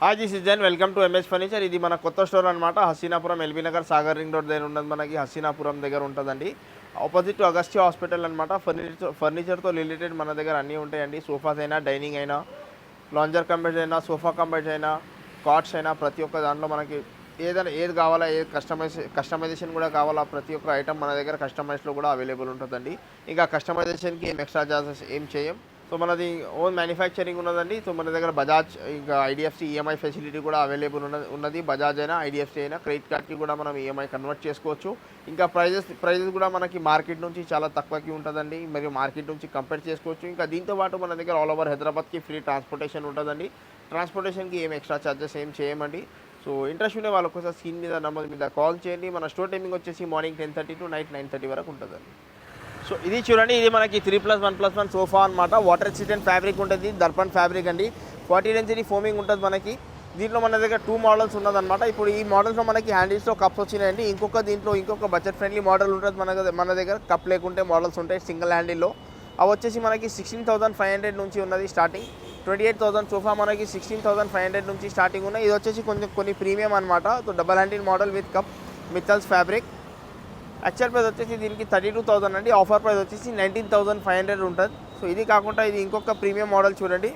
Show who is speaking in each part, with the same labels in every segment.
Speaker 1: Hi this is Jain welcome to M S furniture ఇది మన కొత్త స్టోర్ అనమాట Hasinapuram L B Nagar Sagar ring road దగ్గర ఉన్నది మనకి. హసీనాపురం దగ్గర ఉంటుందండి. ఆపోజిట్ అగస్టి హాస్పిటల్ అనమాట ఫర్నిచర్ ఫర్నిచర్తో రిలేటెడ్ మన దగ్గర అన్నీ ఉంటాయండి. సోఫాస్ అయినా డైనింగ్ అయినా లాంజర్ కంబెడ్స్ అయినా సోఫా కంబెడ్స్ అయినా కాట్స్ అయినా ప్రతి ఒక్క దాంట్లో మనకి ఏదైనా ఏది కావాలా ఏది కస్టమైజ్ కస్టమైజేషన్ కూడా కావాలా ప్రతి ఒక్క ఐటమ్ మన దగ్గర కస్టమైజ్లో కూడా అవైలబుల్ ఉంటుందండి. ఇంకా కస్టమైజేషన్కి ఏం ఎక్స్ట్రా చార్జెస్ ఏం చేయం? సో మనది ఓన్ మ్యానుఫ్యాక్చరింగ్ ఉన్నదండి. సో మన దగ్గర బజాజ్ ఇంకా ఐడిఎఫ్సి ఈఎంఐ ఫెసిలిటీ కూడా అవైలబుల్ ఉన్నది ఉన్నది. బజాజ్ అయినా ఐడిఎఫ్సి అయినా క్రెడిట్ కార్డ్కి కూడా మనం ఈఎంఐ కన్వర్ట్ చేసుకోవచ్చు. ఇంకా ప్రైజెస్ ప్రైజెస్ కూడా మనకి మార్కెట్ నుంచి చాలా తక్కువకి ఉంటుందండి. మరియు మార్కెట్ నుంచి కంపేర్ చేసుకోవచ్చు. ఇంకా దీంతో పాటు మన దగ్గర ఆల్ ఓవర్ హైదరాబాద్కి ఫ్రీ ట్రాన్స్పోర్టేషన్ ఉంటుందండి. ట్రాన్స్పోర్టేషన్కి ఏం ఎక్స్ట్రా ఛార్జెస్ ఏం చేయమండి. సో ఇంట్రెస్ట్ ఉండే వాళ్ళు ఒకసారి స్క్రీన్ మీద నెంబర్ మీద కాల్ చేయండి. మన స్టోర్ టైమింగ్ వచ్చేసి morning ten thirty to night nine thirty వరకు ఉంటుందండి. సో ఇది చూడండి ఇది మనకి three plus one plus one sofa అనమాట వాటర్ రెసిస్టెంట్ ఫ్యాబ్రిక్ ఉంటుంది దర్పణ్ ఫ్యాబ్రిక్ అండి. ఫార్టీ డెన్సిటీ ఫోమింగ్ ఉంటుంది మనకి. దీంట్లో మన దగ్గర టూ మోడల్స్ ఉన్నదన్నమాట. ఇప్పుడు ఈ మోడల్స్లో మనకి హ్యాండిల్స్లో కప్స్ వచ్చినాయండి. ఇంకొక దీంట్లో ఇంకొక బడ్జెట్ ఫ్రెండ్లీ మోడల్ ఉంటుంది మన దగ్గర మన దగ్గర కప్ లేకుంటే మోడల్స్ ఉంటాయి సింగిల్ హ్యాండిల్లో అవి వచ్చేసి మనకి సిక్స్టీన్ థౌసండ్ ఫైవ్ హండ్రెడ్ నుంచి ఉన్నది starting twenty eight thousand sofa మనకి సిక్స్టీన్ థౌసండ్ ఫైవ్ హండ్రెడ్ నుంచి స్టార్టింగ్ ఉన్నాయి. ఇది వచ్చేసి కొంచెం కొన్ని ప్రీమియం అనమాట double handle model with cup Mittal's fabric actual price వచ్చేసి దీనికి థర్టీ టూ థౌసండ్ అండి. ఆఫర్ ప్రైస్ వచ్చేసి నైన్టీన్ థౌసండ్ ఫైవ్ హండ్రెడ్ ఉంటుంది. సో ఇది కాకుండా ఇది ఇంకొక ప్రీమియం మోడల్ చూడండి.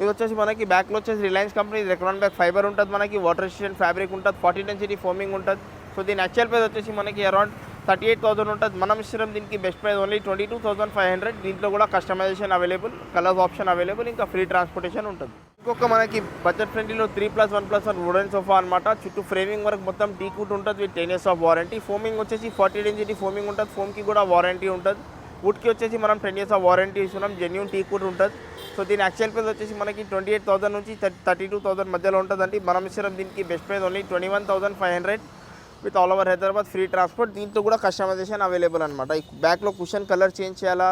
Speaker 1: ఇది వచ్చేసి మనకి బ్యాక్లో వచ్చేసి Reliance company Recron back fibre ఉంటుంది మనకి వాటర్ రెసిస్టెంట్ ఫ్యాబ్రిక్ ఉంటుంది ఫార్టీ డెన్సిటీ ఫోమింగ్ ఉంటుంది. సో దీని యాక్చువల్ ప్రైస్ వచ్చేసి మనకి అరౌండ్ థర్టీ ఎయిట్ థౌసండ్ ఉంటుంది. మనం ఇష్టం దీనికి best price only twenty two thousand five hundred దీంట్లో కూడా customisation available colours option available ఇంకా ఫ్రీ ట్రాన్స్పోర్టేషన్ ఉంటుంది. ఇంకొక మనకి budget ఫ్రెండ్లీలో three plus one plus one wooden sofa అనమాట చుట్టూ ఫ్రేమింగ్ వరకు మొత్తం టీ కూట్ ఉంటుంది with ten years of warranty foaming వచ్చేసి ఫార్టీ డెన్సిటీ ఫోమింగ్ ఉంటుంది. ఫోమ్కి కూడా వారంటీ ఉంటుంది. వుడ్కి వచ్చేసి మనం టెన్ ఇయర్స్ ఆఫ్ వారంటీ ఇస్తున్నాం. జెన్యున్ టీ కూట్ ఉంటుంది. సో దీని యాక్చువల్ ప్రైస్ వచ్చేసి మనకి ట్వంటీ ఎయిట్ థౌసండ్ నుంచి థర్టీ టూ థౌసండ్ మధ్యలో ఉంటుందండి. మనం ఇస్తున్నాం దీనికి best price only twenty one thousand five hundred with all over Hyderabad free transport. దీంట్లో కూడా కస్టమైజేషన్ అవైలబుల్ అనమాట ఈ బ్యాక్లో కుషన్ కలర్ చేంజ్ చేయాలా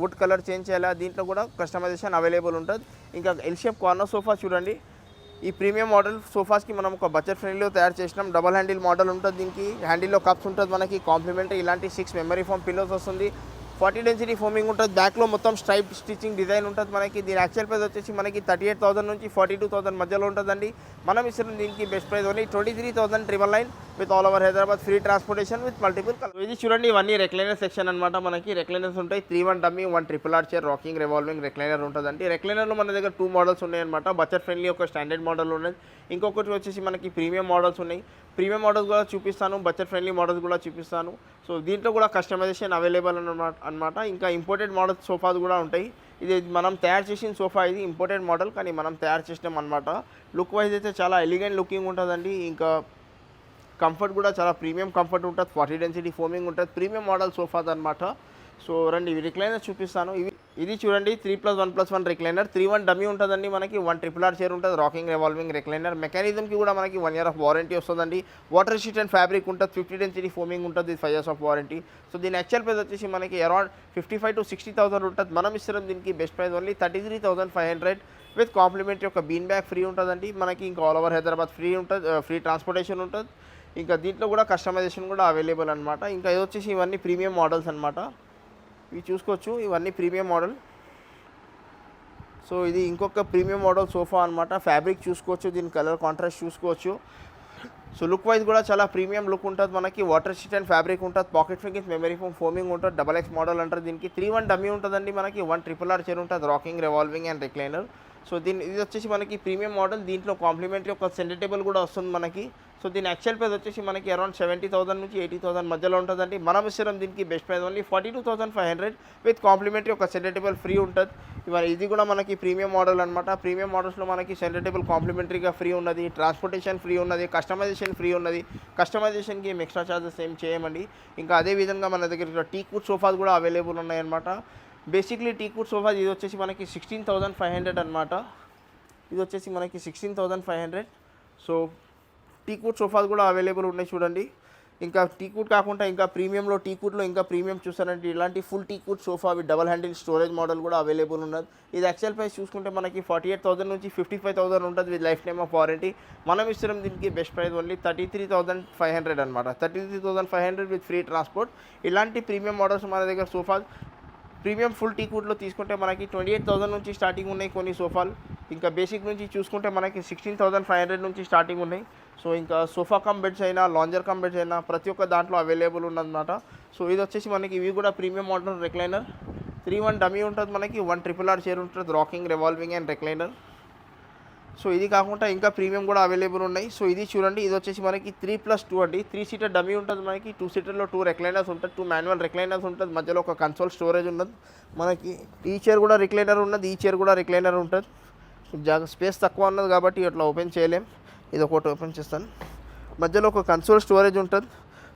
Speaker 1: వుడ్ కలర్ చేంజ్ చేయాలా దీంట్లో కూడా కస్టమైజేషన్ అవైలబుల్ ఉంటుంది. ఇంకా ఎల్ షేప్ కార్నర్ సోఫా చూడండి. ఈ ప్రీమియం మోడల్ సోఫాస్కి మనం ఒక బడ్జెట్ ఫ్రెండ్లీలో తయారు చేసినాం. డబల్ హ్యాండిల్ మోడల్ ఉంటుంది దీనికి. హ్యాండిల్లో కప్స్ ఉంటుంది మనకి. కాంప్లిమెంటరీ ఇలాంటి సిక్స్ మెమరీ ఫోమ్ పిల్లోస్ వస్తుంది. ఫార్టీ డెన్సిటీ ఫోమింగ్ ఉంటుంది. బ్యాక్లో మొత్తం స్ట్రైప్ స్టిచ్చింగ్ డిజైన్ ఉంటుంది మనకి. దీని యాక్చువల్ ప్రైస్ వచ్చేసి మనకి థర్టీ ఎయిట్ థౌసండ్ నుంచి ఫార్టీ టూ థౌసండ్ మధ్యలో ఉంటుందండి. మనం ఇస్తున్న దీనికి best price only twenty three thousand triple nine with all over Hyderabad free transportation with multiple colour ఇది చూడండి ఇవన్నీ రెక్లైనర్ సెక్షన్ అనమాట మనకి. రెక్లైనర్స్ ఉంటాయి. Three one dummy one triple R chair rocking revolving recliner ఉంటుందండి రెక్లైనర్లో మన దగ్గర టూ మోడల్స్ ఉన్నాయన్నమాట. బడ్జెట్ ఫ్రెండ్లీ ఒక స్టాండర్డ్ మోడల్ ఉన్నది. ఇంకొకటి వచ్చేసి మనకి ప్రీమియం మోడల్స్ ఉన్నాయి. ప్రీమియం మోడల్స్ కూడా చూపిస్తాను. బడ్జెట్ ఫ్రెండ్లీ మోడల్స్ కూడా చూపిస్తాను. సో దీంట్లో కూడా కస్టమైజేషన్ అవైలబుల్ అనమాట అనమాట ఇంకా ఇంపోర్టెడ్ మోడల్ సోఫాస్ కూడా ఉంటాయి. ఇది మనం తయారు చేసిన సోఫా ఇది ఇంపోర్టెడ్ మోడల్ కానీ మనం తయారు చేసినాం అనమాట లుక్ వైజ్ అయితే చాలా ఎలిగెంట్ లుకింగ్ ఉంటుందండి. ఇంకా కంఫర్ట్ కూడా చాలా ప్రీమియం కంఫర్ట్ ఉంటుంది. ఫార్టీ డెన్సిటీ ఫోమింగ్ ఉంటుంది. ప్రీమియం మోడల్ సోఫాస్ అనమాట సో రండి ఇవి రిక్లైనర్ చూపిస్తాను. ఇవి ఇది చూడండి three plus one plus one recliner three one dummy ఉంటుందండి మనకి. వన్ ట్రిపుల్ ఆర్ చైర్ ఉంటుంది రాకింగ్ రివాల్వింగ్ రిక్లైనర్ మెకానిజంకి కూడా మనకి వన్ ఇయర్ ఆఫ్ వారంటీ వస్తుందండి. వాటర్ రెసిస్టెంట్ ఫ్యాబ్రిక్ ఉంటుంది ఫిఫ్టీ డెన్సిటీ ఫోమింగ్ ఉంటుంది five years of warranty so దీని యాక్చువల్ ప్రైస్ వచ్చేసి మనకి around fifty five to sixty thousand ఉంటుంది. మనం ఇస్తున్నాం దీనికి best price only thirty three thousand five hundred with complimentary ఒక బీన్ బ్యాగ్ ఫ్రీ ఉంటుందండి. మనకి ఇంకా ఆల్ ఓవర్ హైదరాబాద్ ఫ్రీ ఉంటుంది ఫ్రీ ట్రాన్స్పోర్టేషన్ ఉంటుంది. ఇంకా దీంట్లో కూడా కస్టమైజేషన్ కూడా అవైలబుల్ అనమాట ఇంకా ఇది వచ్చేసి ఇవన్నీ ప్రీమియం మోడల్స్ అనమాట ఇవి చూసుకోవచ్చు. ఇవన్నీ ప్రీమియం మోడల్. సో ఇది ఇంకొక ప్రీమియం మోడల్ సోఫా అనమాట ఫ్యాబ్రిక్ చూసుకోవచ్చు. దీని కలర్ కాంట్రాస్ట్ చూసుకోవచ్చు. సో లుక్ వైజ్ కూడా చాలా ప్రీమియం లుక్ ఉంటుంది మనకి. వాటర్ రెసిస్టెంట్ ఫ్యాబ్రిక్ ఉంటుంది. Pocket springs memory foam foaming ఉంటుంది. డబల్ ఎక్స్ మోడల్ అంటారు దీనికి. త్రీ వన్ డమ్మీ ఉంటుందండి మనకి. వన్ ట్రిపుల్ ఆర్ చైర్ ఉంటుంది. Rocking revolving and recliner. So దీని ఇది వచ్చేసి మనకి ప్రీమియం మోడల్. దీంట్లో కాంప్లిమెంటరీ ఒక సెంటర్ టేబుల్ కూడా వస్తుంది మనకి. సో దీని యాక్చువల్ ప్రైస్ వచ్చేసి మనకి అరౌండ్ సెవెంటీ థౌసండ్ నుంచి ఎయిటీ థౌసండ్ మధ్యలో ఉంటుందండి. మనం ఇస్తున్నాం దీనికి best price only forty two thousand five hundred with complimentary ఒక సెంటర్ టేబుల్ ఫ్రీ ఉంటుంది. ఇవన్నీ ఇది కూడా మనకి ప్రీమియం మోడల్ అనమాట ప్రీమియం మోడల్స్లో మనకి సెంటర్ టేబుల్ కాంప్లిమెంటరీగా ఫ్రీ ఉన్నది. ట్రాన్స్పోర్టేషన్ ఫ్రీ ఉన్నది. కస్టమైజేషన్ ఫ్రీ ఉన్నది. కస్టమైజేషన్కి ఏం ఎక్స్ట్రా ఛార్జెస్ ఏం చేయమండి. ఇంకా అదే విధంగా మన దగ్గర టీ కూట్ సోఫాస్ కూడా అవైలబుల్ ఉన్నాయన్నమాట. బేసిక్లీ టీ కూట్ సోఫా ఇది వచ్చేసి మనకి సిక్స్టీన్ థౌసండ్ ఫైవ్ హండ్రెడ్ అనమాట ఇది వచ్చేసి మనకి sixteen thousand five hundred so teakwood sofas కూడా అవైలబుల్ ఉన్నాయి చూడండి. ఇంకా టీకూట్ కాకుండా ఇంకా ప్రీమియంలో టీకూట్లో ఇంకా ప్రీమియం చూసారంటే ఇలాంటి full teakwood sofa with double handle storage model కూడా అవైలబుల్ ఉన్నది. ఇది యాక్చువల్ ప్రైస్ చూసుకుంటే మనకి ఫార్టీ ఎయిట్ థౌసండ్ నుంచి ఫిఫ్టీ ఫైవ్ థౌసండ్ ఉంటుంది with life time of warranty మనం ఇస్తున్నాం దీనికి best price only thirty three thousand five hundred అనమాట thirty three thousand five hundred with free transport ఇలాంటి ప్రీమియం మోడల్స్ మన దగ్గర సోఫాస్ ప్రీమియం ఫుల్ టీక్వుడ్లో తీసుకుంటే మనకి ట్వంటీ ఎయిట్ థౌసండ్ నుంచి స్టార్టింగ్ ఉన్నాయి కొన్ని సోఫాలు. ఇంకా బేసిక్ నుంచి చూసుకుంటే మనకి సిక్స్టీన్ థౌసండ్ ఫైవ్ హండ్రెడ్ నుంచి స్టార్టింగ్ ఉన్నాయి. సో ఇంకా సోఫా కమ్ బెడ్స్ అయినా లాంజర్ కమ్ బెడ్స్ అయినా ప్రతి ఒక్క దాంట్లో అవైలబుల్ ఉన్నదన్నమాట. సో ఇది వచ్చేసి మనకి ఇవి కూడా premium model recliner three one dummy ఉంటుంది మనకి వన్ ట్రిపుల్ ఆర్ చేరు ఉంటుంది rocking revolving and recliner so ఇది కాకుండా ఇంకా ప్రీమియం కూడా అవైలబుల్ ఉన్నాయి. సో ఇది చూడండి ఇది వచ్చేసి మనకి త్రీ ప్లస్ టూ అండి. త్రీ సీటర్ డమీ ఉంటుంది మనకి టూ సీటర్లో టూ రెక్లైనర్స్ ఉంటుంది టూ మాన్యువల్ రెక్లైనర్స్ ఉంటుంది మధ్యలో ఒక కన్సోల్ స్టోరేజ్ ఉన్నది. మనకి ఈ చైర్ కూడా రిక్లైనర్ ఉన్నది ఈ చైర్ కూడా రిక్లైనర్ ఉంటుంది. జాగ స్పేస్ తక్కువ ఉన్నది కాబట్టి ఇట్లా ఓపెన్ చేయలేం. ఇది ఒకటి ఓపెన్ చేస్తాను. మధ్యలో ఒక కన్సోల్ స్టోరేజ్ ఉంటుంది.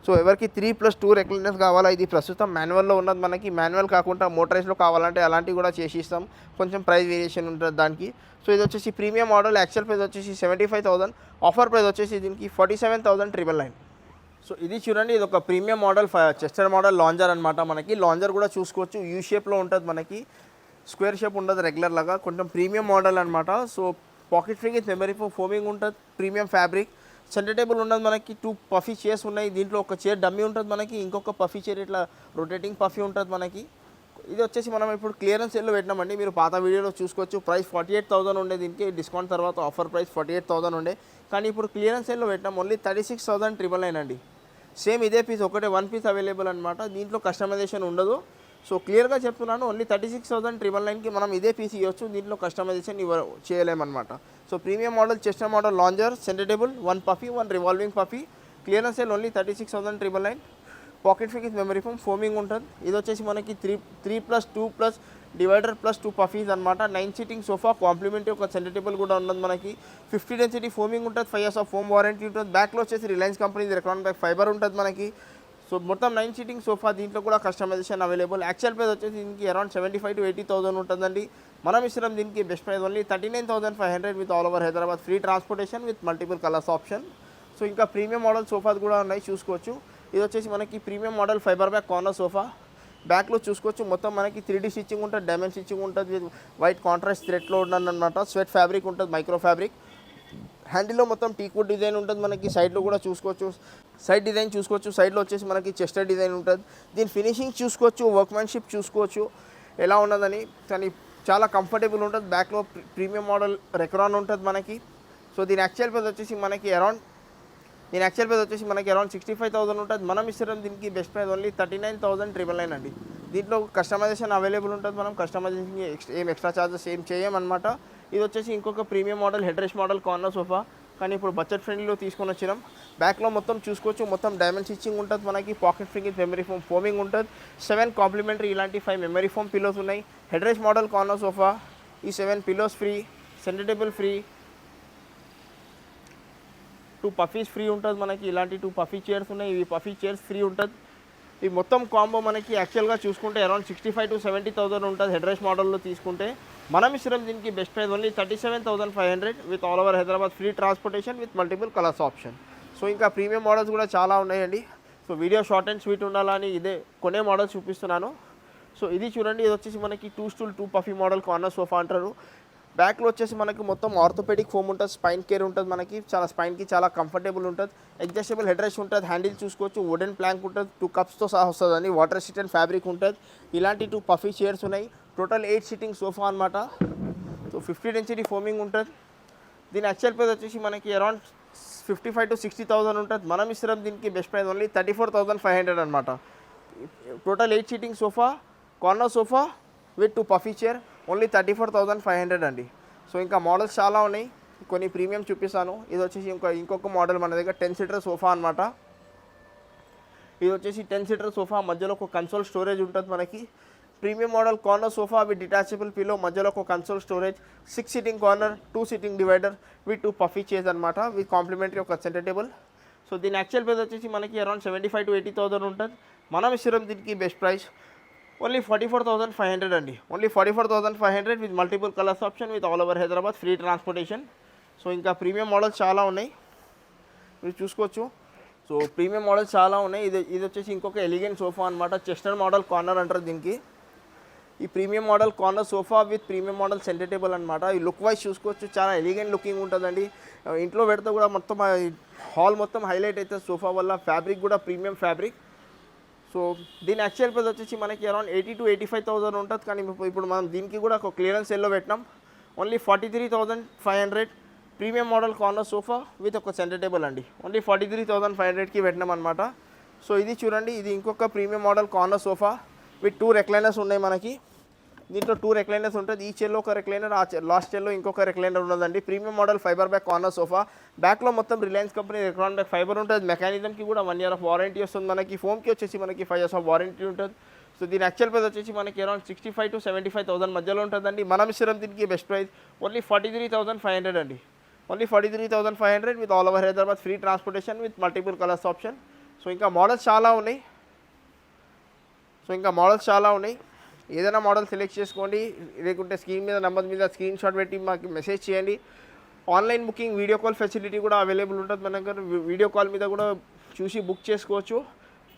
Speaker 1: సో ఎవరికి త్రీ ప్లస్ టూ రెక్లెనెస్ కావాలా? ఇది ప్రస్తుతం మాన్యువల్లో ఉన్నది మనకి. మాన్యువల్ కాకుండా మోటరైజ్లో కావాలంటే అలాంటివి కూడా చేసి ఇస్తాం కొంచెం ప్రైస్ వేరియేషన్ ఉంటుంది దానికి. సో ఇది వచ్చేసి ప్రీమియం మోడల్. యాక్చువల్ ప్రైస్ వచ్చేసి seventy five thousand. Offer price వచ్చేసి దీనికి forty seven thousand triple nine. So ఇది చూడండి ఇది ఒక premium model. Chester model lounger అనమాట మనకి. లాంజర్ కూడా చూసుకోవచ్చు. యూ షేప్లో ఉంటుంది మనకి. స్క్వేర్ షేప్ ఉండదు రెగ్యులర్ లాగా కొంచెం ప్రీమియం మోడల్ అనమాట సో పాకెట్ ఫ్రీకి మెమరీ ఫోమింగ్ ఉంటుంది. Premium fabric. సెంటర్ టేబుల్ ఉన్నది మనకి టూ పఫీ చైర్స్ ఉన్నాయి. దీంట్లో ఒక చైర్ డమ్మీ ఉంటుంది మనకి ఇంకొక పఫీ చైర్ ఇట్లా రొటేటింగ్ పఫీ ఉంటుంది మనకి. ఇది వచ్చేసి మనం ఇప్పుడు క్లియరెన్స్ సేల్లో పెట్టినామండి. మీరు పాత వీడియోలో చూసుకోవచ్చు. ప్రైస్ ఫార్టీ ఎయిట్ థౌసండ్ ఉండే దీనికి. డిస్కౌంట్ తర్వాత offer price forty eight thousand ఉండే. కానీ ఇప్పుడు క్లియరెన్స్ సేల్లో పెట్టినాం. Only thirty six thousand triple nine అండి. సేమ్ ఇదే పీస్ ఒకటే వన్ పీస్ అవైలబుల్ అనమాట దీంట్లో కస్టమైజేషన్ ఉండదు. సో క్లియర్గా చెప్తున్నాను only thirty six thousand triple నైన్కి మనం ఇదే పీస్ ఇవ్వచ్చు. దీంట్లో కస్టమైజేషన్ ఇవ్వ చేయలేమన్నమాట. So premium model chest model lounger centre table one puffy one revolving puffy clearance sale only thirty six thousand triple nine. Pocket ఫిక్ memory foam foaming ఉంటుంది. ఇది వచ్చేసి మనకి three three plus two plus divider plus two puffies అనమాట nine seating sofa complimentary ఒక centre table కూడా ఉన్నది మనకి. Fifty density foaming ఉంటుంది five years of foam warranty ఉంటుంది. బ్యాక్లో వచ్చేసి Reliance company electronic back fibre ఉంటుంది మనకి. సో మొత్తం నైన్ సీటింగ్ సోఫా దీంట్లో కూడా కస్టమైజేషన్ అవైలబుల్ యాక్చువల్ ప్రైస్ వచ్చేసి దీనికి around seventy five to eighty thousand ఉంటుందండి. మనం ఇస్తున్నాం దీనికి best price only thirty nine thousand five hundred with all over Hyderabad free transportation with multiple colours option so ఇంకా premium model sofas కూడా ఉన్నాయి చూసుకోవచ్చు. ఇది వచ్చేసి మనకి premium model fibre back corner sofa బ్యాక్లో చూసుకోవచ్చు మొత్తం మనకి త్రీ డీ స్టిచ్చింగ్ ఉంటుంది డైమండ్ స్టిచ్చింగ్ ఉంటుంది వైట్ కాంట్రాస్ట్ థ్రెడ్లో ఉండనమాట స్వెట్ ఫ్యాబ్రిక్ ఉంటుంది మైక్రో ఫ్యాబ్రిక్ హ్యాండిల్లో మొత్తం టీకుడ్ డిజైన్ ఉంటుంది మనకి సైడ్లో కూడా చూసుకోవచ్చు. సైడ్ డిజైన్ చూసుకోవచ్చు సైడ్లో వచ్చేసి మనకి చెస్టర్ డిజైన్ ఉంటుంది. దీని ఫినిషింగ్ చూసుకోవచ్చు వర్క్మెన్షిప్ చూసుకోవచ్చు ఎలా ఉన్నదని. కానీ చాలా కంఫర్టబుల్ ఉంటుంది. బ్యాక్లో ప్రీమియం మోడల్ రెక్రాన్ ఉంటుంది మనకి. సో దీని యాక్చువల్ ప్రైస్ వచ్చేసి మనకి అరౌండ్ దీని యాక్చువల్ ప్రైస్ వచ్చేసి మనకి అరౌండ్ సిక్స్టీ ఫైవ్ థౌసండ్ ఉంటుంది. మనం ఇస్తున్నాం దీనికి best price only thirty nine thousand triple nine అండి. దీంట్లో కస్టమైజేషన్ అవైలబుల్ ఉంటుంది మనం. కస్టమైజేషన్ ఎక్స్- ఏం ఎక్స్ట్రా చార్జెస్ ఏం చేయమన్నమాట. ఇది వచ్చేసి ఇంకొక premium model headrest model corner sofa కానీ ఇప్పుడు బడ్జెట్ ఫ్రెండ్లీలో తీసుకొని వచ్చినాం. బ్యాక్లో మొత్తం చూసుకోవచ్చు. మొత్తం డైమండ్ స్టిచ్చింగ్ ఉంటుంది మనకి. Pocket free memory foam foaming ఉంటుంది. సెవెన్ కాంప్లిమెంటరీ ఇలాంటి ఫైవ్ మెమరీ ఫోమ్ పిల్లోస్ ఉన్నాయి. హెడ్రెస్ మోడల్ కార్నర్ సోఫా ఈ seven pillows free centre table free two puffies free ఉంటుంది మనకి. ఇలాంటి టూ పఫీ చైర్స్ ఉన్నాయి. ఇవి పఫీ చైర్స్ ఫ్రీ ఉంటుంది. ఈ మొత్తం కాంబో మనకి యాక్చువల్గా చూసుకుంటే around sixty five to seventy thousand ఉంటుంది హెడ్ రైస్ మోడల్లో తీసుకుంటే. మనం ఇష్టం దీనికి best price only thirty seven thousand five hundred with all over Hyderabad free transportation with multiple colours option so ఇంకా ప్రీమియం మోడల్స్ కూడా చాలా ఉన్నాయండి. So video short and sweet ఉండాలని ఇదే కొనే మోడల్స్ చూపిస్తున్నాను. సో ఇది చూడండి ఇది వచ్చేసి మనకి two stool two puffy model corner sofa అంటారు. బ్యాక్లో వచ్చేసి మనకి మొత్తం ఆర్థోపెడిక్ ఫోమ్ ఉంటుంది స్పైన్ కేర్ ఉంటుంది మనకి చాలా స్పైన్కి చాలా కంఫర్టబుల్ ఉంటుంది అడ్జస్టబుల్ హెడ్ రెస్ట్ ఉంటుంది హ్యాండిల్ చూసుకోవచ్చు వుడెన్ ప్లాంక్ ఉంటుంది టూ కప్స్తో సహా వస్తుందండి వాటర్ సీట్ అండ్ ఫ్యాబ్రిక్ ఉంటుంది ఇలాంటి టూ పఫీ చైర్స్ ఉన్నాయి టోటల్ ఎయిట్ సీటింగ్ సోఫా అనమాట సో ఫిఫ్టీ డెన్సిటీ ఫోమింగ్ ఉంటుంది దీని యాక్చువల్ ప్రైస్ వచ్చేసి మనకి around fifty five to sixty thousand ఉంటుంది మనం ఇస్తున్నాం దీనికి best price only thirty four thousand five hundred అనమాట total eight seating sofa corner sofa with two puffy chair only thirty four thousand five hundred అండి. So ఇంకా models చాలా ఉన్నాయి. కొన్ని ప్రీమియం చూపిస్తాను. ఇది వచ్చేసి ఇంకో ఇంకొక మోడల్ మన దగ్గర టెన్ సీటర్ సోఫా అనమాట ఇది వచ్చేసి టెన్ సీటర్ సోఫా. మధ్యలో ఒక కన్సోల్ స్టోరేజ్ ఉంటుంది మనకి. Premium model corner sofa with detachable pillow మధ్యలో ఒక console storage. Six seating corner two seating divider with two puffy chase అనమాట విత్ కాంప్లిమెంటరీ ఒక సెంటర్ టేబుల్ సో దీని యాక్చువల్ ప్రైస్ వచ్చేసి మనకి around seventy five to eighty thousand ఉంటుంది. మనం ఇస్తున్నాం దీనికి best price only forty four thousand five hundred అండి. Only forty four thousand five hundred with multiple colours option with all over Hyderabad free transportation so ఇంకా premium models చాలా ఉన్నాయి. మీరు చూసుకోవచ్చు. సో ప్రీమియం మోడల్స్ చాలా ఉన్నాయి. ఇది ఇది వచ్చేసి ఇంకొక ఎలిగెంట్ సోఫా అనమాట చెస్టర్ మోడల్ కార్నర్ అంటారు దీనికి. ఈ premium model corner sofa with premium model centre table అనమాట ఈ లుక్ వైజ్ చూసుకోవచ్చు. చాలా ఎలిగెంట్ లుకింగ్ ఉంటుందండి. ఇంట్లో పెడితే కూడా మొత్తం హాల్ మొత్తం హైలైట్ అవుతుంది సోఫా వల్ల ఫ్యాబ్రిక్ కూడా ప్రీమియం ఫ్యాబ్రిక్ సో దీని యాక్చువల్ ప్రైస్ వచ్చేసి మనకి around eighty to eighty five thousand ఉంటుంది. కానీ ఇప్పుడు- మనం దీనికి కూడా ఒక క్లియరెన్స్ ఎల్లో పెట్టినాం. Only forty three thousand five hundred premium model corner sofa with ఒక సెంటర్ టేబుల్ అండి. Only forty three thousand five హండ్రెడ్కి పెట్టినాం అనమాట సో ఇది చూడండి ఇది ఇంకొక premium model corner sofa with two recliners ఉన్నాయి మనకి. దీంట్లో టూ రెక్లైనర్స్ ఉంటుంది. ఈ చెల్లో ఒక రెక్లైనర్ ఆ లాస్ట్ చెల్లో ఇంకొక రెక్లైనర్ ఉన్నదండి. Premium model fibre back corner sofa బ్యాక్లో మొత్తం Reliance company Recron back fibre ఉంటుంది. మెకానిజంకి కూడా వన్ ఇయర్ ఆఫ్ వారంటీ వస్తుంది మనకి. ఫోమ్కి వచ్చేసి మనకి ఫైవ్ ఇయర్స్ ఆఫ్ వారంటీ ఉంటుంది. సో దీని యాక్చువల్ ప్రైస్ వచ్చేసి మనకి around sixty five to seventy five thousand మధ్యలో ఉంటుందండి. మనం ఇస్తాం దీనికి best price only forty three thousand five hundred అండి. Only forty three thousand five hundred with all over Hyderabad free transportation with multiple colours option so ఇంకా models చాలా ఉన్నాయి. So ఇంకా మోడల్స్ చాలా ఉన్నాయి. ఏదైనా మోడల్ సెలెక్ట్ చేసుకోండి లేకుంటే స్క్రీన్ మీద నెంబర్ మీద స్క్రీన్ షాట్ పెట్టి మాకు మెసేజ్ చేయండి. Online booking video call facility కూడా అవైలబుల్ ఉంటుంది మన దగ్గర. వీ- వీడియో కాల్ మీద కూడా చూసి బుక్ చేసుకోవచ్చు.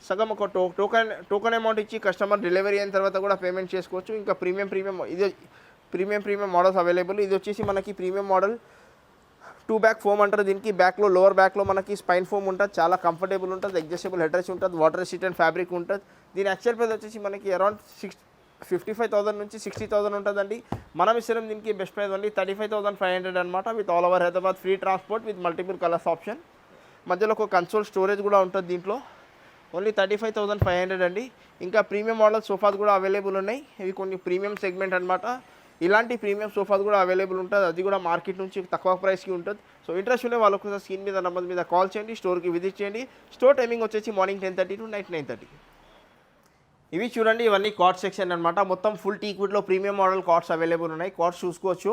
Speaker 1: సగం ఒక టో టోకన్ టోకన్ అమౌంట్ ఇచ్చి కస్టమర్ డెలివరీ అయిన తర్వాత కూడా పేమెంట్ చేసుకోవచ్చు. ఇంకా ప్రీమియం ప్రీమియం ఇది ప్రీమియం ప్రీమియం మోడల్స్ అవైలబుల్ ఇది వచ్చేసి మనకి premium model two back foam అంటారు దీనికి. బ్యాక్లో లోవర్ బ్యాక్లో మనకి స్పైన్ ఫోమ్ ఉంటుంది. చాలా కంఫర్టబుల్ ఉంటుంది. అడ్జస్టబుల్ హెడ్రెస్ ఉంటుంది. వాటర్ రెసిస్టెంట్ ఫ్యాబ్రిక్ ఉంటుంది. దీని యాక్చువల్ ప్రైస్ వచ్చేసి మనకి around six fifty five thousand నుంచి సిక్స్టీ థౌసండ్ ఉంటుందండి. మనం ఇస్తున్నాం దీనికి బెస్ట్ ప్రైస్ అండి. Thirty five thousand five hundred అనమాట with all over Hyderabad free transport with multiple colours option. మధ్యలో ఒక కన్సోల్ స్టోరేజ్ కూడా ఉంటుంది దీంట్లో. Only thirty five thousand five hundred అండి. ఇంకా ప్రీమియం మోడల్ సోఫాస్ కూడా అవైలబుల్ ఉన్నాయి. ఇవి కొన్ని ప్రీమియం సెగ్మెంట్ అనమాట ఇలాంటి ప్రీమియం సోఫాస్ కూడా అవైలబుల్ ఉంటుంది. అది కూడా మార్కెట్ నుంచి తక్కువ ప్రైస్కి ఉంటుంది. సో ఇంట్రెస్ట్ ఉండే వాళ్ళు ఒకసారి స్క్రీన్ మీద నెంబర్ మీద కాల్ చేయండి స్టోర్కి విజిట్ చేయండి. స్టోర్ టైమింగ్ వచ్చేసి morning ten thirty to night nine thirty ఇవి చూడండి ఇవన్నీ కార్డ్ సెక్షన్ అనమాట మొత్తం ఫుల్ టీక్విడ్లో ప్రీమియం మోడల్ కార్డ్స్ అవైలబుల్ ఉన్నాయి. కార్డ్స్ చూసుకోవచ్చు.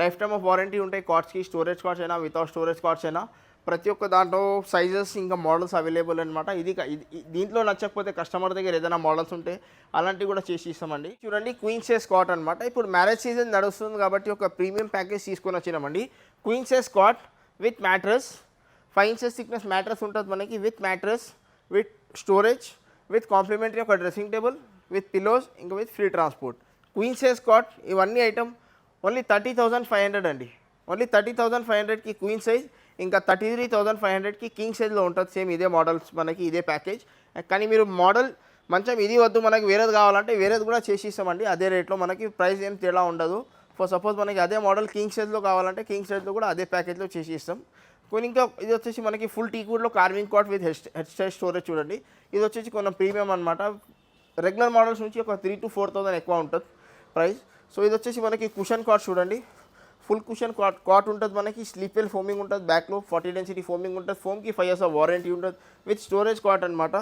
Speaker 1: లైఫ్ టైమ్ ఆఫ్ వారంటీ ఉంటాయి కార్డ్స్కి స్టోరేజ్ కార్డ్స్ అయినా వితౌట్ స్టోరేజ్ కార్డ్స్ అయినా ప్రతి ఒక్క దాంట్లో సైజెస్ ఇంకా మోడల్స్ అవైలబుల్ అనమాట ఇది దీంట్లో నచ్చకపోతే కస్టమర్ దగ్గర ఏదైనా మోడల్స్ ఉంటే అలాంటివి కూడా చేసి ఇస్తామండి. చూడండి క్వీన్ సైజ్ కాట్ అనమాట ఇప్పుడు మ్యారేజ్ సీజన్ నడుస్తుంది కాబట్టి ఒక ప్రీమియం ప్యాకేజ్ తీసుకొని వచ్చినామండి. Queen size cot with mattress five inches thickness mattress ఉంటుంది మనకి. With mattress with storage with complimentary ఒక డ్రెస్సింగ్ టేబుల్ విత్ పిలోస్ ఇంకా with free transport queen size cot ఇవన్నీ item only thirty thousand five hundred అండి. Only thirty thousand five హండ్రెడ్కి queen size ఇంకా thirty three thousand five హండ్రెడ్కి king సైజ్లో ఉంటుంది same ఇదే మోడల్స్ మనకి ఇదే ప్యాకేజ్ కానీ మీరు మోడల్ మంచం ఇది వద్దు మనకి వేరేది కావాలంటే వేరేది కూడా చేసి ఇస్తామండి అదే రేట్లో మనకి ప్రైస్ ఏం తేడా ఉండదు. ఫర్ సపోజ్ మనకి అదే మోడల్ కింగ్ సైజ్లో కావాలంటే కింగ్ సైజ్లో కూడా అదే ప్యాకేజ్లో చేసి ఇస్తాం కొన్ని ఇంకా ఇది వచ్చేసి మనకి full టీకూడ్లో carving cot with head head style storage చూడండి. ఇది వచ్చేసి కొంచెం ప్రీమియం అనమాట రెగ్యులర్ మోడల్స్ నుంచి ఒక త్రీ టు ఫోర్ థౌసండ్ ఎక్కువ ఉంటుంది ప్రైస్ సో ఇది వచ్చేసి మనకి కుషన్ కాట్ చూడండి. ఫుల్ కుషన్ కాట్ కాట్ ఉంటుంది మనకి స్లీపెల్ ఫోమింగ్ ఉంటుంది బ్యాక్లో ఫార్టీ డెన్సిటీ ఫోమింగ్ ఉంటుంది ఫోమ్కి ఫైవ్ ఇయర్స్ ఆఫ్ వారంటీ ఉంటుంది విత్ స్టోరేజ్ కాట్ అనమాట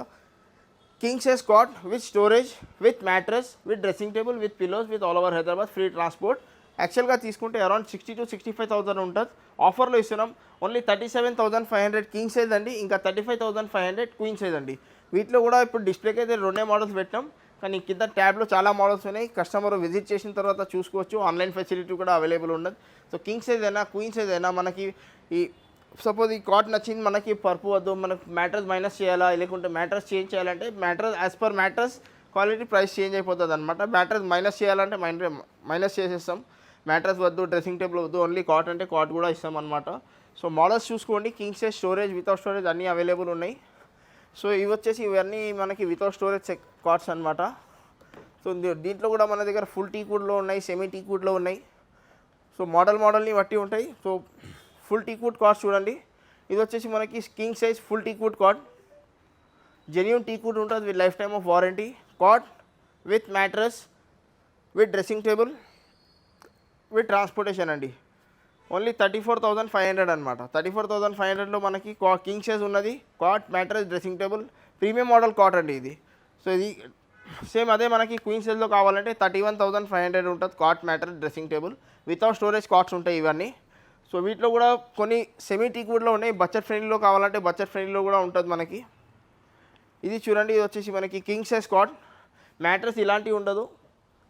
Speaker 1: king size cot with storage with mattress with dressing table with pillows with all over Hyderabad free transport యాక్చువల్గా తీసుకుంటే around sixty to sixty five thousand ఉంటుంది. ఆఫర్లో ఇస్తున్నాం. Only thirty seven thousand five hundred king size అండి. ఇంకా thirty five thousand five hundred queen size అండి. వీటిలో కూడా ఇప్పుడు డిస్ప్లేకి అయితే రెండే మోడల్స్ పెట్టాం కానీ కింద ట్యాబ్లో చాలా మోడల్స్ ఉన్నాయి. కస్టమర్ విజిట్ చేసిన తర్వాత చూసుకోవచ్చు. ఆన్లైన్ ఫెసిలిటీ కూడా అవైలబుల్ ఉండదు సో కింగ్ సైజ్ అయినా క్వీన్ సైజ్ అయినా మనకి ఈ సపోజ్ ఈ కాట్ నచ్చింది మనకి పర్పు వద్దు మనకు మ్యాట్రస్ మైనస్ చేయాలా లేకుంటే మ్యాట్రస్ చేంజ్ చేయాలంటే mattress as per mattress quality price change అయిపోతుంది అనమాట మ్యాట్రస్ మైనస్ చేయాలంటే మైనస్ చేసేస్తాం. మ్యాట్రస్ వద్దు డ్రెస్సింగ్ టేబుల్ వద్దు ఓన్లీ కాట్ అంటే కాట్ కూడా ఇస్తాం అనమాట సో మోడల్స్ చూసుకోండి king size storage without storage అన్నీ అవైలబుల్ ఉన్నాయి. సో ఇవి వచ్చేసి ఇవన్నీ మనకి వితౌట్ స్టోరేజ్ కార్డ్స్ అనమాట సో దీ- దీంట్లో కూడా మన దగ్గర ఫుల్ టీ కూడ్లో ఉన్నాయి సెమీ టీ కూడ్లో ఉన్నాయి. సో మోడల్ మోడల్ని బట్టి ఉంటాయి. So full teak wood cots చూడండి. ఇది వచ్చేసి మనకి king size full teak wood cot genuine teak wood ఉంటుంది with life time of warranty cot with mattress with dressing table with transportation అండి. Only thirty four thousand five hundred అనమాట thirty four thousand five హండ్రెడ్లో మనకి కా king size ఉన్నది. Cot mattress dressing table premium model cot అండి ఇది. So ఇది same అదే మనకి క్వీన్ సైజ్లో కావాలంటే thirty one thousand five hundred ఉంటుంది cot mattress dressing table. Without storage cots ఉంటాయి ఇవన్నీ. సో వీటిలో కూడా కొన్ని సెమీ టీక్వుడ్లో ఉన్నాయి. బడ్జెట్ ఫ్రెండ్లీలో కావాలంటే బడ్జెట్ ఫ్రెండ్లీలో కూడా ఉంటుంది మనకి. ఇది చూడండి ఇది వచ్చేసి మనకి కింగ్ సైజ్ కాట్. మ్యాట్రస్ ఇలాంటివి ఉండదు.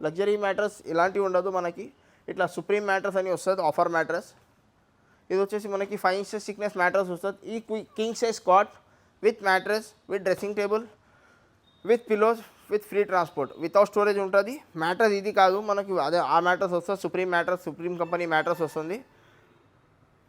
Speaker 1: లగ్జరీ మ్యాట్రస్ ఇలాంటివి ఉండదు మనకి. ఇట్లా సుప్రీం మ్యాట్రస్ అని వస్తుంది ఆఫర్ మ్యాట్రస్. ఇది వచ్చేసి మనకి ఫైవ్ ఇంచెస్ థిక్నెస్ మ్యాట్రస్ వస్తుంది. ఈ king size cot with mattress with dressing table with pillows with free transport without storage ఉంటుంది. మ్యాట్రస్ ఇది కాదు. మనకి అదే ఆ మ్యాట్రస్ వస్తుంది supreme mattress supreme company mattress వస్తుంది.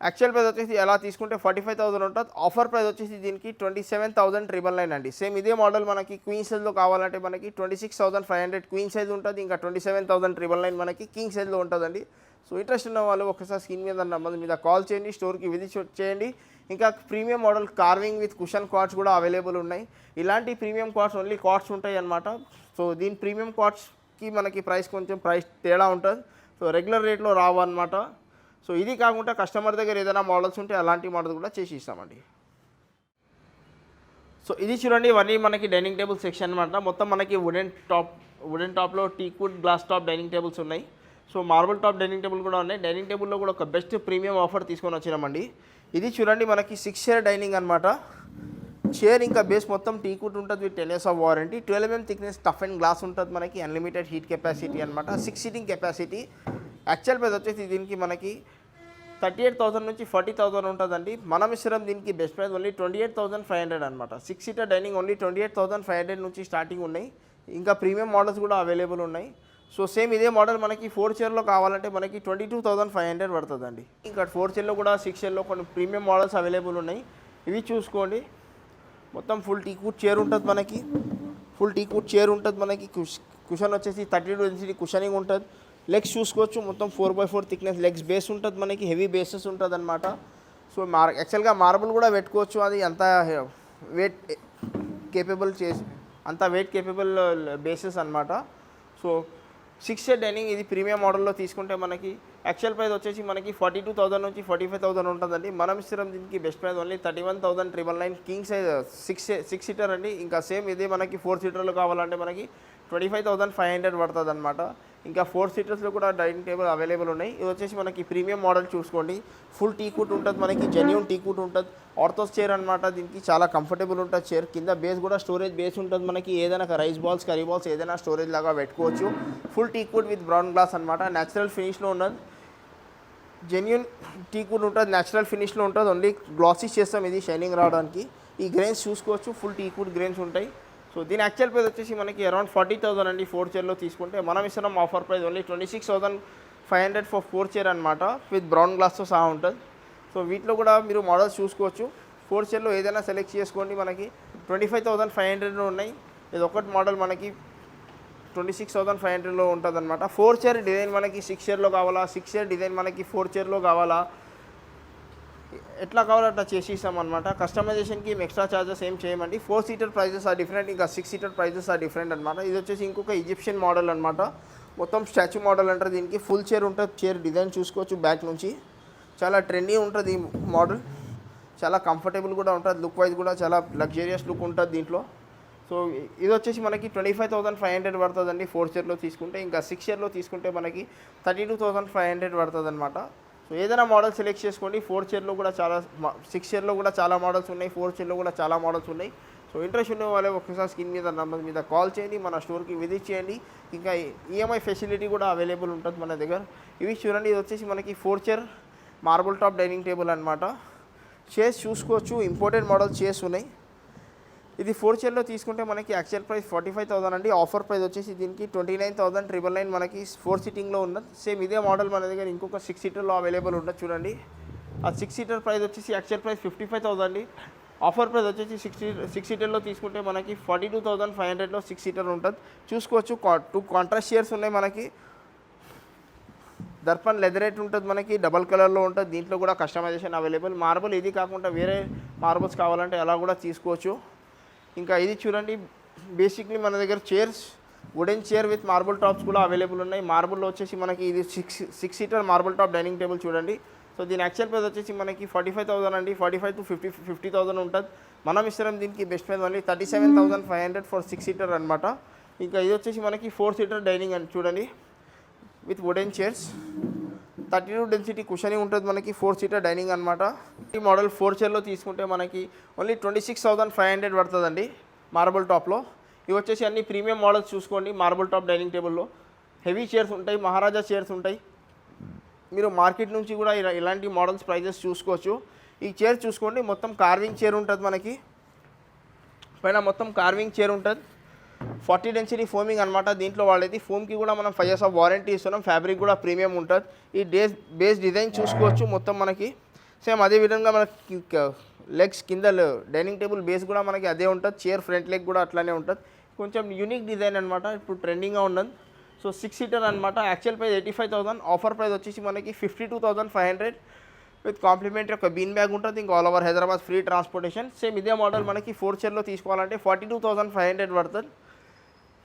Speaker 1: యాక్చువల్ ప్రైస్ వచ్చేసి ఎలా తీసుకుంటే ఫార్టీ ఫైవ్ థౌసండ్ ఉంటుంది ఆఫర్ ప్రైస్ వచ్చేసి దీనికి twenty seven thousand triple nine అండి. సేమ్ ఇదే మోడల్ మనకి క్వీన్ సైజ్లో కావాలంటే మనకి twenty six thousand five hundred queen size ఉంటుంది ఇంకా twenty seven thousand triple nine మనకి కింగ్ సైజ్లో ఉంటుందండి. సో ఇంట్రెస్ట్ ఉన్న వాళ్ళు ఒకసారి స్క్రీన్ మీద నెంబర్ మీద కాల్ చేయండి స్టోర్కి విజిట్ చేయండి. ఇంకా premium model carving with cushion cots కూడా అవైలబుల్ ఉన్నాయి. ఇలాంటి ప్రీమియం కార్డ్స్ ఓన్లీ కార్డ్స్ ఉంటాయి అన్నమాట. సో దీని ప్రీమియం కార్డ్స్కి మనకి ప్రైస్ కొంచెం ప్రైస్ తేడా ఉంటుంది. సో రెగ్యులర్ రేట్లో రావు అనమాట సో ఇది కాకుండా కస్టమర్ దగ్గర ఏదైనా మోడల్స్ ఉంటే అలాంటి మోడల్స్ కూడా చేసి ఇస్తామండి. సో ఇది చూడండి ఇవన్నీ మనకి డైనింగ్ టేబుల్ సెక్షన్ అనమాట మొత్తం మనకి వుడెన్ టాప్ వుడెన్ టాప్లో teakwood glass top dining tables ఉన్నాయి. So marble top dining table కూడా ఉన్నాయి. డైనింగ్ టేబుల్లో కూడా ఒక బెస్ట్ ప్రీమియం ఆఫర్ తీసుకొని వచ్చినామండి. ఇది చూడండి మనకి సిక్స్ షేర్ డైనింగ్ అనమాట చైర్ ఇంకా బేస్ మొత్తం టీకుట్ ఉంటుంది with ten years of warranty twelve mm thickness tough and glass ఉంటుంది మనకి అన్లిమిటెడ్ హీట్ కెపాసిటీ అనమాట six seating capacity actual price వచ్చేసి దీనికి మనకి థర్టీ ఎయిట్ థౌసండ్ నుంచి ఫార్టీ థౌసండ్ ఉంటుందండి. మనం ఇష్టం దీనికి best price only twenty eight thousand five hundred అనమాట six seater dining only twenty eight thousand five hundred నుంచి స్టార్టింగ్ ఉన్నాయి. ఇంకా ప్రీమియం మోడల్స్ కూడా అవైలబుల్ ఉన్నాయి. సో సేమ్ ఇదే మోడల్ మనకి ఫోర్ చైర్లో కావాలంటే మనకి twenty two thousand five hundred పడుతుందండి. ఇంకా ఫోర్ చైర్లో కూడా సిక్స్ చైర్లో కొన్ని ప్రీమియం మోడల్స్ అవైలబుల్ ఉన్నాయి. ఇవి చూసుకోండి. మొత్తం ఫుల్ టీ కూట్ చైర్ ఉంటుంది మనకి. ఫుల్ టీ కూట్ చైర్ ఉంటుంది మనకి. కుష్ కుషన్ వచ్చేసి థర్టీ టూ ఇంచ్ కుషనింగ్ ఉంటుంది. లెగ్స్ చూసుకోవచ్చు. మొత్తం four by four thickness. Legs base ఉంటుంది మనకి హెవీ బేసెస్ ఉంటుంది అనమాట సో మార్ యాక్చువల్గా మార్బుల్ కూడా పెట్టుకోవచ్చు. అది అంత వెయిట్ కేపబుల్ చేసి అంత వెయిట్ కేపబుల్ బేసెస్ అనమాట సో సిక్స్ ఇయర్ డైనింగ్ ఇది ప్రీమియం మోడల్లో తీసుకుంటే మనకి యాక్చువల్ ప్రైస్ వచ్చేసి మనకి ఫార్టీ టూ థౌసండ్ నుంచి ఫార్టీ ఫైవ్ థౌసండ్ ఉంటుందండి. మనం ఇస్తున్నాం దీనికి best price only thirty one thousand triple nine king size six six seater అండి. ఇంకా సేమ్ ఇది మనకి ఫోర్ సీటర్లు కావాలంటే మనకి twenty five thousand five hundred పడుతుంది అనమాట ఇంకా ఫోర్ సీటర్స్లో కూడా డైనింగ్ టేబుల్ అవైలబుల్ ఉన్నాయి. ఇది వచ్చేసి మనకి ప్రీమియం మోడల్ చూసుకోండి. ఫుల్ టీ కూట్ ఉంటుంది మనకి జెన్యున్ టీ కూట్ ఉంటుంది. ఆర్థోస్ చైర్ అనమాట దీనికి చాలా కంఫర్టబుల్ ఉంటుంది చైర్ కింద బేస్ కూడా స్టోరేజ్ బేస్ ఉంటుంది మనకి. ఏదైనా రైస్ బాల్స్ కర్రీ బాల్స్ ఏదైనా స్టోరేజ్ లాగా పెట్టుకోవచ్చు. Full teak wood with brown glass అనమాట న్యాచురల్ ఫినిష్లో ఉన్నది. జెన్యున్ టీ కూట్ ఉంటుంది న్యాచురల్ ఫినిష్లో ఉంటుంది. ఓన్లీ గ్లాసెస్ చేస్తాం ఇది షైనింగ్ రావడానికి. ఈ గ్రెయిన్స్ చూసుకోవచ్చు ఫుల్ టీ కూట్ గ్రెయిన్స్ ఉంటాయి. సో దీని యాక్చువల్ ప్రైస్ వచ్చేసి మనకి అరౌండ్ ఫార్టీ థౌసండ్ అండి ఫోర్ చైర్లో తీసుకుంటే. మనం ఇస్తున్నాం offer price only twenty six thousand five hundred for four chair అనమాట విత్ బ్రౌన్ గ్లాస్తో సహా ఉంటుంది. సో వీటిలో కూడా మీరు మోడల్స్ చూసుకోవచ్చు. ఫోర్ చైర్లో ఏదైనా సెలెక్ట్ చేసుకోండి మనకి. ట్వంటీ ఫైవ్ థౌసండ్ ఫైవ్ హండ్రెడ్లో ఉన్నాయి. ఇది ఒకటి మోడల్ మనకి ట్వంటీ సిక్స్ థౌసండ్ ఫైవ్ హండ్రెడ్లో ఉంటుంది అనమాట ఫోర్ చైర్ డిజైన్ మనకి సిక్స్ చైర్లో కావాలా? సిక్స్ చైర్ డిజైన్ మనకి ఫోర్ చైర్లో కావాలా? ఎట్లా కావాలో అట్లా చేసి ఇస్తాం అనమాట కస్టమైజేషన్కి ఎక్స్ట్రా చార్జెస్ ఏం చేయమండి. Four seater prices are different ఇంకా six seater prices are different అనమాట ఇది వచ్చేసి ఇంకొక ఈజిప్షియన్ మోడల్ అనమాట మొత్తం స్టాచ్యూ మోడల్ అంటారు దీనికి. ఫుల్ చైర్ ఉంటుంది. చైర్ డిజైన్ చూసుకోవచ్చు బ్యాక్ నుంచి. చాలా ట్రెండీ ఉంటుంది ఈ మోడల్ చాలా కంఫర్టబుల్ కూడా ఉంటుంది. లుక్ వైజ్ కూడా చాలా లగ్జరియస్ లుక్ ఉంటుంది దీంట్లో. సో ఇది వచ్చేసి మనకి twenty five thousand five hundred పడుతుందండి ఫోర్ చైర్లో తీసుకుంటే ఇంకా సిక్స్ ఇయర్లో తీసుకుంటే మనకి thirty two thousand five hundred పడుతుంది అనమాట సో ఏదైనా మోడల్ సెలెక్ట్ చేసుకోండి. ఫోర్ చైర్లో కూడా చాలా సిక్స్ చైర్లో కూడా చాలా మోడల్స్ ఉన్నాయి. ఫోర్ చైర్లో కూడా చాలా మోడల్స్ ఉన్నాయి. సో ఇంట్రెస్ట్ ఉన్న వాళ్ళే ఒకసారి స్క్రీన్ మీద నెంబర్ మీద కాల్ చేయండి. మన స్టోర్కి విజిట్ చేయండి. ఇంకా ఈఎంఐ ఫెసిలిటీ కూడా అవైలబుల్ ఉంటుంది మన దగ్గర. ఇవి చూడండి. ఇది వచ్చేసి మనకి four chair marble top dining table అనమాట చైర్స్ చూసుకోవచ్చు. ఇంపార్టెంట్ మోడల్ చైర్స్ ఉన్నాయి. ఇది ఫోర్ చైర్లో తీసుకుంటే మనకి actual price forty five thousand అండి. ఆఫర్ ప్రైస్ వచ్చేసి దీనికి twenty nine thousand triple nine మనకి ఫోర్ సీటింగ్లో ఉన్నది సేమ్ ఇదే మోడల్ మన దగ్గర ఇంకొక సిక్స్ సీటర్లో అవైలబుల్ ఉండదు చూడండి. ఆ సిక్స్ సీటర్ ప్రైస్ వచ్చేసి actual price fifty five thousand అండి. ఆఫర్ ప్రైస్ వచ్చేసి సిక్స్ సిక్స్ సీటర్లో తీసుకుంటే మనకి ఫార్టీ టూ థౌసండ్ ఫైవ్ హండ్రెడ్లో సిక్స్ సీటర్ ఉంటుంది. చూసుకోవచ్చు టూ కాంట్రాస్ట్ షేర్స్ ఉన్నాయి మనకి. దర్పణ్ లెదరేట్ ఉంటుంది మనకి డబల్ కలర్లో ఉంటుంది. దీంట్లో కూడా కస్టమైజేషన్ అవైలబుల్ మార్బుల్ ఇది కాకుండా వేరే మార్బుల్స్ కావాలంటే అలా కూడా తీసుకోవచ్చు. ఇంకా ఇది చూడండి. బేసిక్లీ మన దగ్గర chairs wooden chair with marble tops కూడా అవైలబుల్ ఉన్నాయి. మార్బుల్లో వచ్చేసి మనకి ఇది six six seater marble top dining table చూడండి. సో దీని యాక్చువల్ ప్రైస్ వచ్చేసి మనకి ఫార్టీ ఫైవ్ థౌసండ్ అండి. Forty five to fifty fifty thousand ఉంటుంది. మనం ఇస్తాం దీనికి best price only thirty seven thousand five hundred for six seater అనమాట ఇంకా ఇది వచ్చేసి మనకి ఫోర్ సీటర్ డైనింగ్ అని చూడండి. With wooden chairs thirty two density cushioning ఉంటుంది మనకి ఫోర్ సీటర్ డైనింగ్ అనమాట ఈ మోడల్ ఫోర్ చైర్లో తీసుకుంటే మనకి only twenty six thousand five hundred పడుతుందండి మార్బుల్ టాప్లో ఇవి వచ్చేసి అన్ని ప్రీమియం మోడల్స్ చూసుకోండి మార్బుల్ టాప్ డైనింగ్ టేబుల్లో హెవీ చైర్స్ ఉంటాయి మహారాజా చైర్స్ ఉంటాయి. మీరు మార్కెట్ నుంచి కూడా ఇలా ఇలాంటి మోడల్స్ ప్రైజెస్ చూసుకోవచ్చు. ఈ చైర్ చూసుకోండి మొత్తం కార్వింగ్ చైర్ ఉంటుంది మనకి. పైన మొత్తం కార్వింగ్ చైర్ ఉంటుంది. ఫార్టీ డెన్సిటీ ఫోమింగ్ అనమాట దీంట్లో వాళ్ళైతే ఫోమ్కి కూడా మనం ఫైవ్ ఇయర్స్ ఆఫ్ వారంటీ ఇస్తున్నాం. ఫ్యాబ్రిక్ కూడా ప్రీమియం ఉంటుంది. ఈ డేస్ బేస్ డిజైన్ చూసుకోవచ్చు. మొత్తం మనకి సేమ్ అదే విధంగా మనకి లెగ్స్ కింద డైనింగ్ టేబుల్ బేస్ కూడా మనకి అదే ఉంటుంది. చైర్ ఫ్రంట్ లెగ్ కూడా అట్లానే ఉంటుంది. కొంచెం యూనిక్ డిజైన్ అనమాట ఇప్పుడు ట్రెండింగ్గా ఉన్నది. సో సిక్స్ సీటర్ అనమాట actual price eighty five thousand. Offer price వచ్చేసి మనకి fifty two thousand five hundred with complimentary ఒక బీన్ బ్యాగ్ ఉంటుంది. ఇంకా all over Hyderabad free transportation. Same ఇదే మోడల్ మనకి ఫోర్ చైర్లో తీసుకోవాలంటే forty two thousand five hundred పడుతుంది.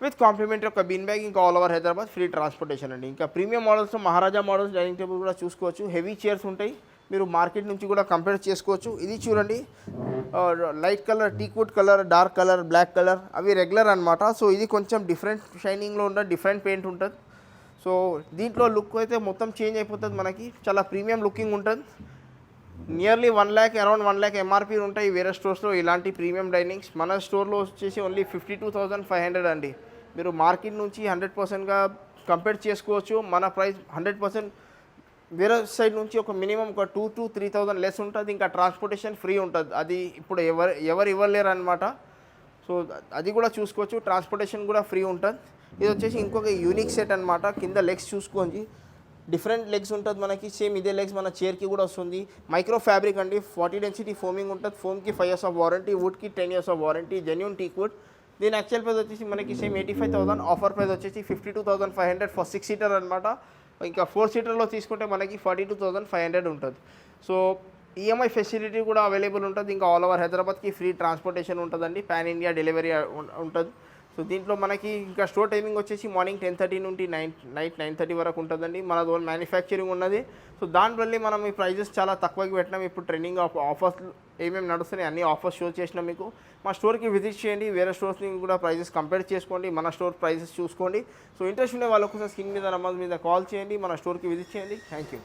Speaker 1: విత్ కాంప్లిమెంటరీ ఒక బీన్ బ్యాగ్ ఇంకా all over Hyderabad free transportation అండి. ఇంకా premium models Maharaja models dining table కూడా చూసుకోవచ్చు. హెవీ చైర్స్ ఉంటాయి. మీరు మార్కెట్ నుంచి కూడా కంపేర్ చేసుకోవచ్చు. ఇది చూడండి. Light colour teakwood colour dark colour black colour అవి రెగ్యులర్ అనమాట సో ఇది కొంచెం డిఫరెంట్ షైనింగ్లో ఉంటుంది డిఫరెంట్ పెయింట్ ఉంటుంది. సో దీంట్లో లుక్ అయితే మొత్తం చేంజ్ అయిపోతుంది మనకి. చాలా ప్రీమియం లుకింగ్ ఉంటుంది. Nearly one lakh around one lakh MRP ఉంటాయి వేరే స్టోర్స్లో ఇలాంటి ప్రీమియం డైనింగ్స్. మన స్టోర్లో వచ్చేసి only fifty two thousand five hundred అండి. మీరు మార్కెట్ నుంచి హండ్రెడ్ పర్సెంట్గా కంపేర్ చేసుకోవచ్చు. మన ప్రైస్ హండ్రెడ్ పర్సెంట్ వేరే సైడ్ నుంచి ఒక మినిమం ఒక two to three thousand less ఉంటుంది. ఇంకా ట్రాన్స్పోర్టేషన్ ఫ్రీ ఉంటుంది. అది ఇప్పుడు ఎవరు ఎవరు ఇవ్వలేరు అనమాట సో అది కూడా చూసుకోవచ్చు. ట్రాన్స్పోర్టేషన్ కూడా ఫ్రీ ఉంటుంది. ఇది వచ్చేసి ఇంకొక యూనిక్ సెట్ అనమాట కింద లెగ్స్ చూసుకోండి. డిఫరెంట్ లెగ్స్ ఉంటుంది మనకి. సేమ్ ఇదే లెగ్స్ మన చైర్కి కూడా వస్తుంది. మైక్రో ఫ్యాబ్రిక్ అండి. ఫార్టీ డెన్సిటీ ఫోమింగ్ ఉంటుంది. ఫోమ్కి ఫైవ్ ఇయర్స్ ఆఫ్ వారంటీ వుడ్కి ten years of warranty genuine teak wood. దీని యాక్చువల్ ప్రైస్ వచ్చేసి మనకి same eighty five thousand offer price వచ్చేసి fifty two thousand five hundred for six seater అనమాట ఇంకా ఫోర్ సీటర్లో తీసుకుంటే మనకి forty two thousand five hundred ఉంటుంది సో ఈఎంఐ ఫెసిలిటీ కూడా అవైలబుల్ ఉంటుంది. ఇంకా ఆల్ ఓవర్ హైదరాబాద్కి ఫ్రీ ట్రాన్స్పోర్టేషన్ ఉంటుందండి. పాన్ ఇండియా డెలివరీ ఉంటుంది. సో దీంట్లో మనకి ఇంకా స్టోర్ టైమింగ్ వచ్చేసి మార్నింగ్ టెన్ థర్టీ నుండి నైన్ నైట్ నైన్ థర్టీ వరకు ఉంటుందండి. మన ఓన్ మ్యానుఫ్యాక్చరింగ్ ఉన్నది. సో దానివల్ల మనం ఈ ప్రైజెస్ చాలా తక్కువకి పెట్టినాం. ఇప్పుడు ట్రెండింగ్ ఆఫ్ ఆఫర్స్ ఏమేమి నడుస్తున్నాయి అన్ని ఆఫర్స్ షో చేసినాం మీకు. మా స్టోర్కి విజిట్ చేయండి. వేరే స్టోర్స్ని కూడా ప్రైజెస్ కంపేర్ చేసుకోండి. మన స్టోర్ ప్రైజెస్ చూసుకోండి. సో ఇంట్రెస్ట్ ఉండే వాళ్ళ కోసం స్క్రీన్ మీద నెంబర్ మీద కాల్ చేయండి. మన స్టోర్కి విజిట్ చేయండి. Thank you.